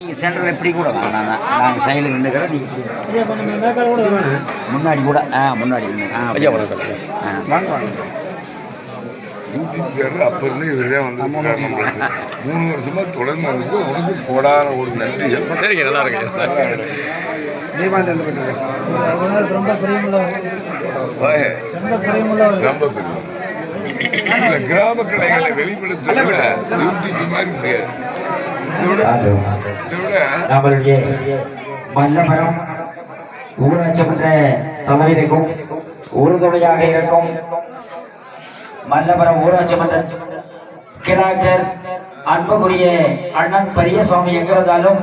நீங்கள் சென்டரில் இப்படி கூட வாங்க. நாங்கள் நாங்கள் சைடில் நின்றுக்கிறோம் நீங்கள் முன்னாடி கூட ஆ முன்னாடி. ஆ ஐயா வணக்கம். ஆ வாங்க வாங்க. யூடியூப்காரர் அப்ப இருந்து இவரே வந்து மூணு வருஷமா தொடர்ந்து வந்து உனக்கு போடாத ஒரு நன்றி சரிங்க நல்லா இருக்கு ரொம்ப பிரியமுள்ளவர். ரொம்ப பிரியமுள்ளவர். ரொம்ப பெரிய இந்த கிராம கலைகளை வெளிப்படுத்த விட யூடியூப் மாதிரி முடியாது. நம்மளுடைய மல்லமரம் ஊராட்சி மன்ற தலைவருக்கும் உறுதுணையாக இருக்கும் மல்லமரம் ஊராட்சி மன்ற கிழாக்கர் அன்புக்குரிய அண்ணன் பெரியசுவாமி எங்கிருந்தாலும்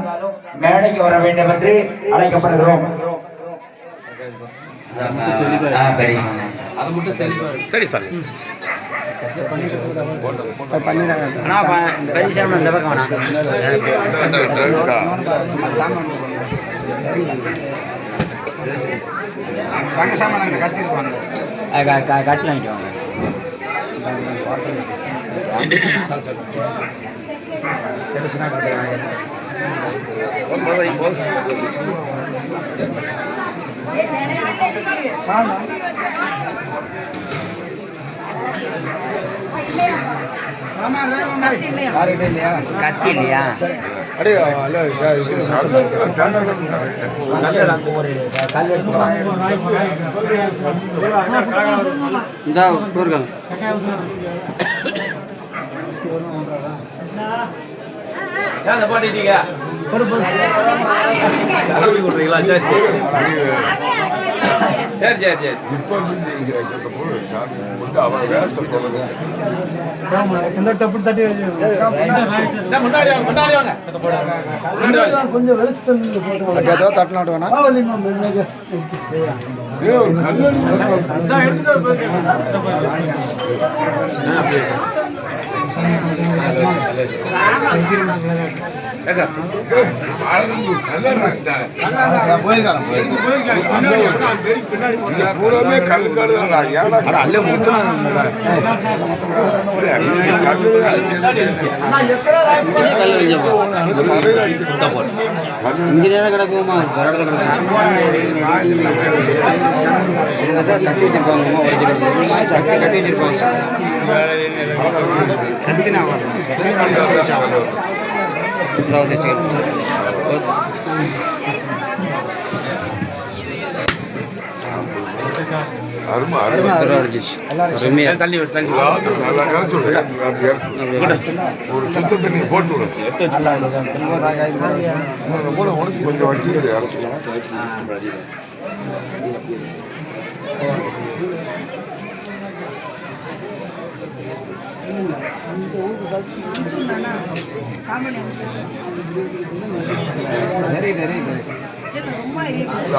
மேடைக்கு வர வேண்டும் என்று அழைக்கப்படுகிறோம். சரி சார் ஆனால் பெரியசாமி இந்த பக்கம் வேணாம் அந்த இருக்கா? ஆ, கா- கா- கத்தி இல்லையா ஏன் பாட்டிட்டீங்க கலப்பி கொடுறீங்களா சரி சரி சரி சரி. இப்ப. கொஞ்சம் வெளிச்சத்தில் தட்டினாட்டு வேணா ஏய், பூராமே ஏன்னா அல்ல கிடக்குமா வேற இடத்துல கிடக்கும் கட்டி வச்சிருப்பாங்க கட்டி வச்சிருப்பாங்க கத்தினா அருமை அருமை அருமையா தள்ளி விடு, தள்ளி விடு. அதாவது விடு. அப்படி ஒரு சுத்த தண்ணி போட்டு விடு இன்னொரு உனக்கு கொஞ்சம் வச்சுக்கிட்டு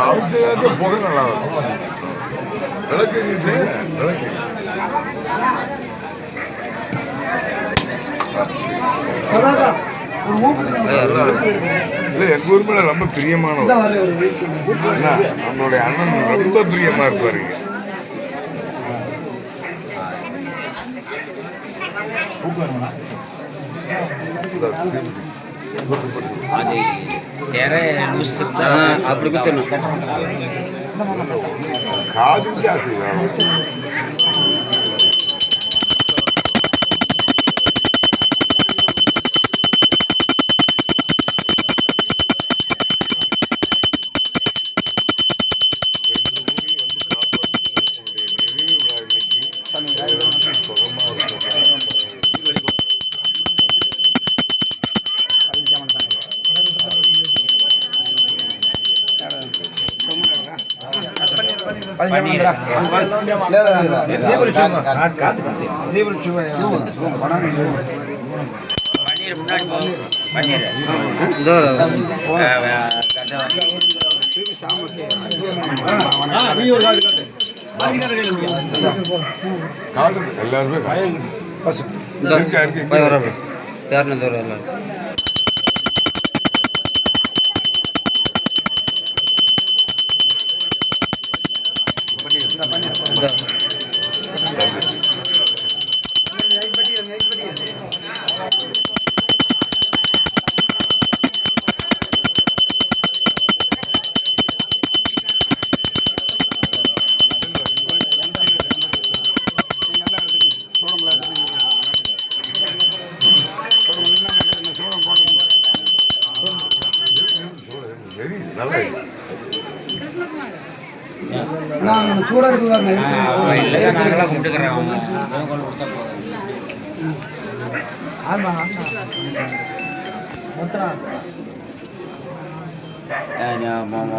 அவுட்சைடாக புகை நல்லா வரும் விளக்கு. இல்ல எங்க ஊர் மேல ரொம்ப பிரியமானவர். அண்ணா, நம்மளுடைய அண்ணன் ரொம்ப பிரியமா இருப்பாரு இந்த திருப்பி. அது தெர பன்னீர் முன்னாடி போகும் பன்னீர். எல்லாருமே இருக்கா, இருக்கு. யாருன்னு தூரம் நல்ல சூடாக இருக்கு இல்லை நாங்களாம் கும்பிட்டுக்கிறோம்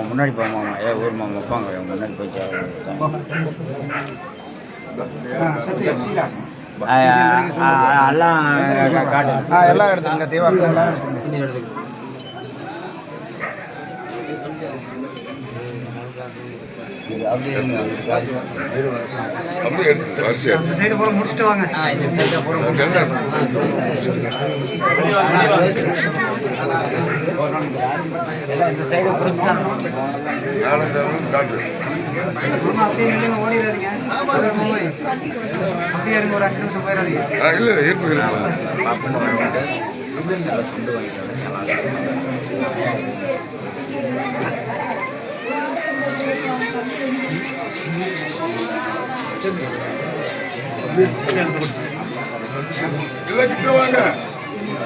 முன்னாடி போ மாமா ஏ ஊர் மாமா போங்க முன்னாடி போச்சு எல்லாம் காட்டு ஆ எல்லாம் எடுத்துங்க தீவாரம் எல்லாம் எடுத்துங்க அப்படியே அப்படியே எடுத்து வரிசை எடுத்து. சைடு பூரா முடிச்சுட்டு வாங்க. இந்த இந்த சைடு எல்லாம் கிட்ட வாங்க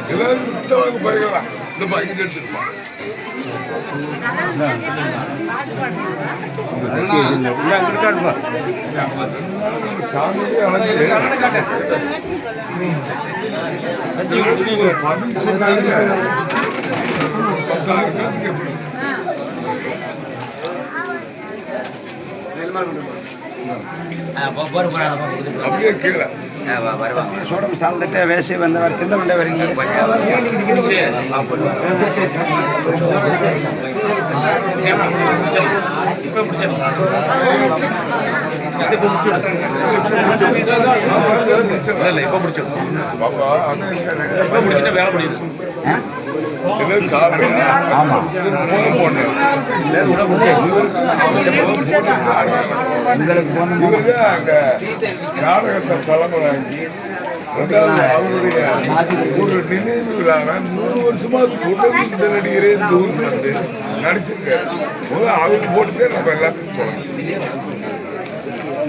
எல்லாரும் கிட்ட வாங்க இந்த பாக்கெட் பத்தாயிரம் பேருக்கு எப்படி அப்படியே கீழே சோடம் சாப்பிட்டுட்டு வேசி வந்தவர் வரீங்க இப்போ வேலை முடியுது இவருக்கு அங்க நாடகத்தை ரெண்டாவது அவருடைய ஒரு நினைவு விழாவை மூணு வருஷமா தொடர்ந்து நடிகரே இந்த ஊருக்கு வந்து நடிச்சிருக்காரு. அவருக்கு போட்டுட்டே நம்ம எல்லாத்துக்கும்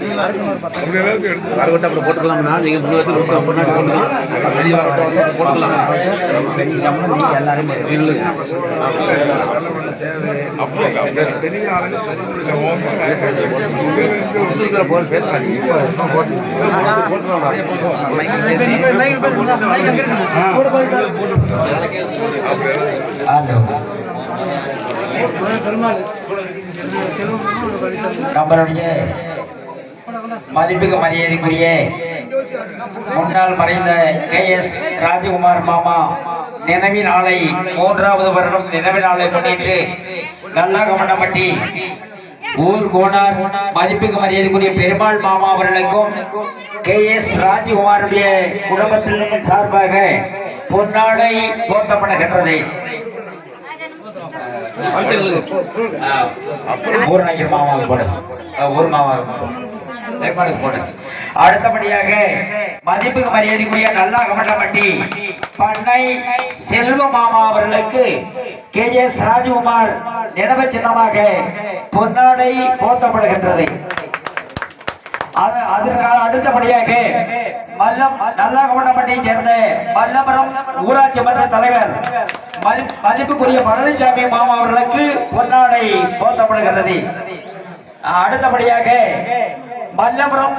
சொல்லணும் அப்படி போட்டுக்கலாம்னா நீங்க முன்னாடி போட்டுக்கலாம் எல்லாருமே பெரிய மதிப்புக்கு மரியாதைக்குரிய முன்னாள் மறைந்த கே எஸ் ராஜகுமார் மாமா நினைவு நாளை மூன்றாவது வருடம் நினைவு நாளை முன்னிட்டு நல்லாகமண்டப்பட்டி ஊர் கோனார் மதிப்புக்கு மரியாதைக்குரிய பெருமாள் மாமா அவர்களுக்கும் கே எஸ் ராஜகுமாருடைய குடும்பத்தினரின் சார்பாக பொன்னாடை போர்த்தப்படுகின்றது ஊர்நாயகர் மாமாவுக்கு போடு. அஹ் ஊர் மாமாவுக்கு பெருமாளுக்கு போனது அடுத்தபடியாக மதிப்புக்கு மரியாதைக்குரிய நல்லா கமண்டப்பட்டி பண்ணை செல்வ மாமா அவர்களுக்கு கே எஸ் ராஜகுமார் நினைவு சின்னமாக பொன்னாடை போர்த்தப்படுகின்றது அதற்காக அடுத்தபடியாக மல்லம் நல்லாகமண்டப்பட்டியை சேர்ந்த மல்லபுரம் ஊராட்சி மன்ற தலைவர் மதிப்புக்குரிய பழனிசாமி மாமா அவர்களுக்கு பொன்னாடை போர்த்தப்படுகிறது அடுத்தபடியாக மல்லபுரம்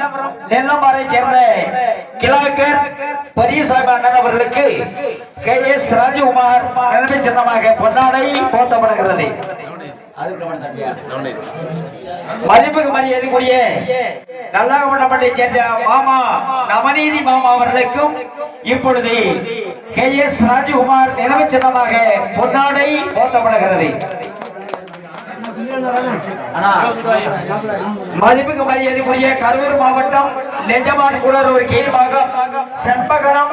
நெல்லம்பாறை சேர்ந்த கிலாக்கர் பெரியசாமி அண்ணன் அவர்களுக்கு கே. எஸ். ராஜகுமார் நினைவு சின்னமாக பொன்னாடை போத்தப்படுகிறது. மதிப்புக்கு மரியாதைக்குரிய நல்லாகமண்டப்பட்டை சேர்ந்த மாமா நவநீதி மாமா அவர்களுக்கும் இப்பொழுது கே. எஸ். ராஜகுமார் நினைவு சின்னமாக பொன்னாடை போத்தப்படுகிறது. மதிப்புக்கு மரியாதைக்குரிய கரூர் மாவட்டம் நெஞ்சமான் குளர் கீழ்பாகம் செம்பகணம்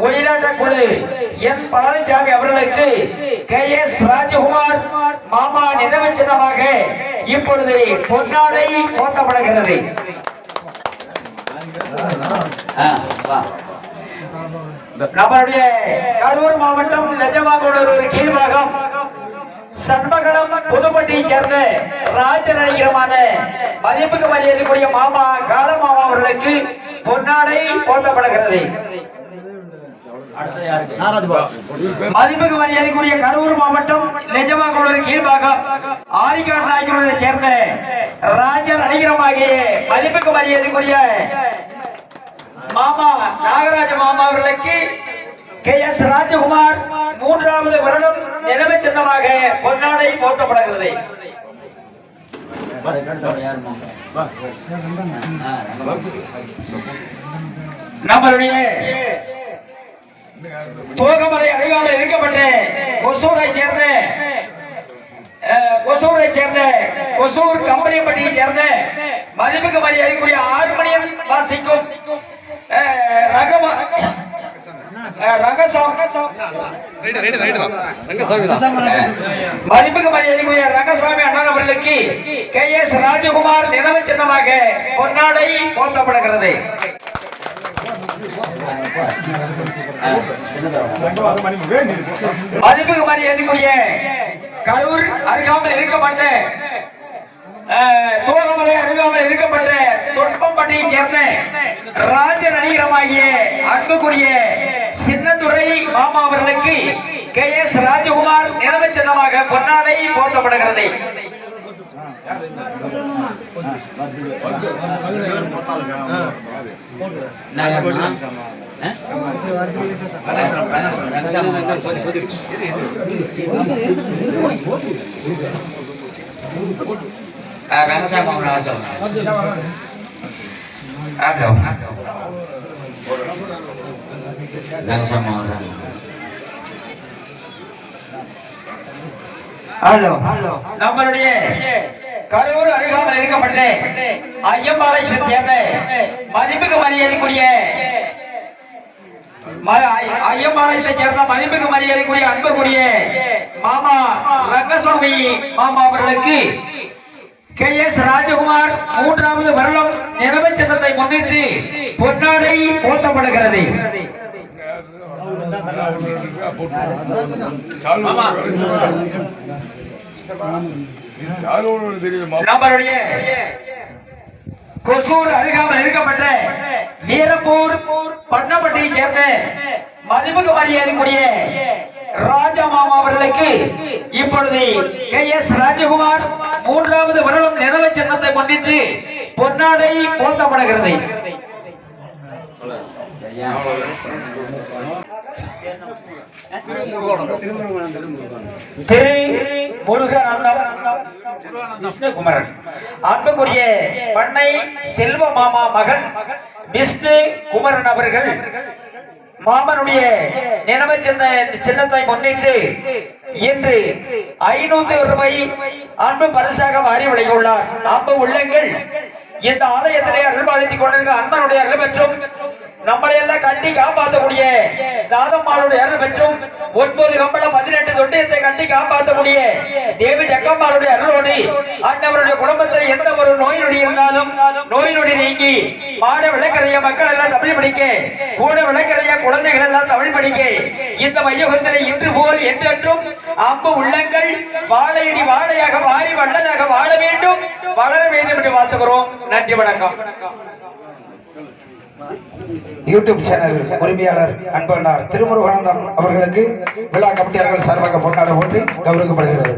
ஒயிலாட்ட குழு என் பழனிசாமி அவர்களுக்கு கே. எஸ். ராஜகுமார் மாமா நினைவு சின்னமாக இப்பொழுது பொன்னாடை போத்தப்படுகிறது. நம்மளுடைய கரூர் மாவட்டம் நெஞ்சமாங்குளர் கீழ்பாகம் சண்பகலம் புதுப்பட்டியை சேர்ந்த ராஜ நடிகரமான மதிப்புக்கு மரியாதைக்குரிய மாமா கால மாமா அவர்களுக்கு பொன்னாடை போர்த்தப்படுகிறது. மதிப்புக்கு மரியாதைக்குரிய கரூர் மாவட்டம் நெஜமாக்குளூர் கீழ்பாகம் ஆரிக்காடு நாயக்கனூரை சேர்ந்த ராஜர் அணிகரமாகிய மதிப்புக்கு மரியாதைக்குரிய மாமா நாகராஜ மாமா அவர்களுக்கு கே எஸ் ராஜகுமார் மூன்றாவது வருடம் நினைவு சின்னமாக பொன்னாடை போர்த்தப்படுகிறது நம்மளுடைய தோகமலை அருகாமல் இருக்கப்பட்ட கொசூரை சேர்ந்த கொசூரை சேர்ந்த கொசூர் கம்பளியப்பட்டியை சேர்ந்த மதிப்புக்கு மரியாதைக்குரிய ஆறுமணியம் வாசிக்கும் ரகமா மதிப்புக்கு மரியாதைக்குரிய ரங்கசாமி அண்ணன் கே எஸ் ராஜகுமார் நினைவு சின்னமாக பொன்னாடை போர்த்தப்படுகிறது மதிப்புக்கு மரியாதைக்குரிய கரூர் அருகாமல் இருக்கப்பட்ட அஹ், அருகாமல் இருக்கப்பட்ட தொட்பம்பட்டியை சேர்ந்த ராஜ நடிகரமாகிய அன்புக்குரிய சின்னதுரை மாமா அவர்களுக்கு கே எஸ் ராஜகுமார் நினைவு சின்னமாக பொன்னாடை போர்த்தப்படுகிறது ரங்கசாமி ஹலோ நம்மளுடைய கரூர் அருகாமல் இருக்கப்பட்ட ஐயம்பாளையத்தை சேர்ந்த மதிப்புக்கு மரியாதைக்குரிய ஐயம்பாளையத்தை சேர்ந்த மதிப்புக்கு மரியாதைக்குரிய அன்புக்குரிய மாமா ரங்கசாமி மாமா அவர்களுக்கு கே எஸ் ராஜகுமார் மூன்றாவது வருடம் நினைவு சின்னத்தை முன்னிட்டு பொன்னாடை தெரியுமா நம்மளுடைய கொசூர் அருகாமல் இருக்கப்பட்ட வீரப்பூர் பண்ணப்பட்டியை சேர்ந்த மதிமுக மரியாதைக்குரிய ராஜா மாமா அவர்களுக்கு இப்பொழுது கே எஸ் ராஜகுமார் மூன்றாவது வருடம் நினைவு சின்னத்தை முன்னிட்டு பொன்னாடை போர்த்தப்படுகிறது திரு முருகன் விஷ்ணுகுமரன் அன்புக்குரிய பண்ணை செல்வ மாமா மகன் விஷ்ணு குமரன் அவர்கள் மாமனுடைய நினைவு சின்ன சின்னத்தை முன்னிட்டு இன்று ஐநூத்தி ரூபாய் அன்பு பரிசாக மாறி விளையுள்ளார் அன்பு உள்ளங்கள் இந்த ஆலயத்திலே அருள்பாலித்துக் கொண்டிருக்க அன்பனுடைய அருள் பெற்றும் நம்மளை எல்லாம் கட்டி காப்பாற்றக்கூடிய தாதம்மாளுடைய அருள் பெற்றும் ஒன்பது கம்பளம் பதினெட்டு தொட்டியத்தை கட்டி காப்பாற்றக்கூடிய தேவி ஜக்கம்மாளுடைய அருளோடு அந்தவருடைய குடும்பத்தில் எந்த ஒரு நோய் நொடி இருந்தாலும் நோய் நொடி நீங்கி மாட விளக்கறைய மக்கள் எல்லாம் தமிழ் படிக்க கூட விளக்கறைய குழந்தைகள் எல்லாம் தமிழ் படிக்க இந்த மையகத்தில் இன்று போல் என்றென்றும் அம்பு உள்ளங்கள் வாழையடி வாழையாக வாரி வள்ளலாக வாழ வேண்டும். வளர வேண்டும் என்று வாழ்த்துகிறோம். நன்றி வணக்கம். யூடியூப் சேனல் உரிமையாளர் அன்பனார் திருமுருகானந்தம் அவர்களுக்கு விழா கமிட்டியாளர்கள் சார்பாக பொன்னாட போட்டு கௌரவிக்கப்படுகிறது.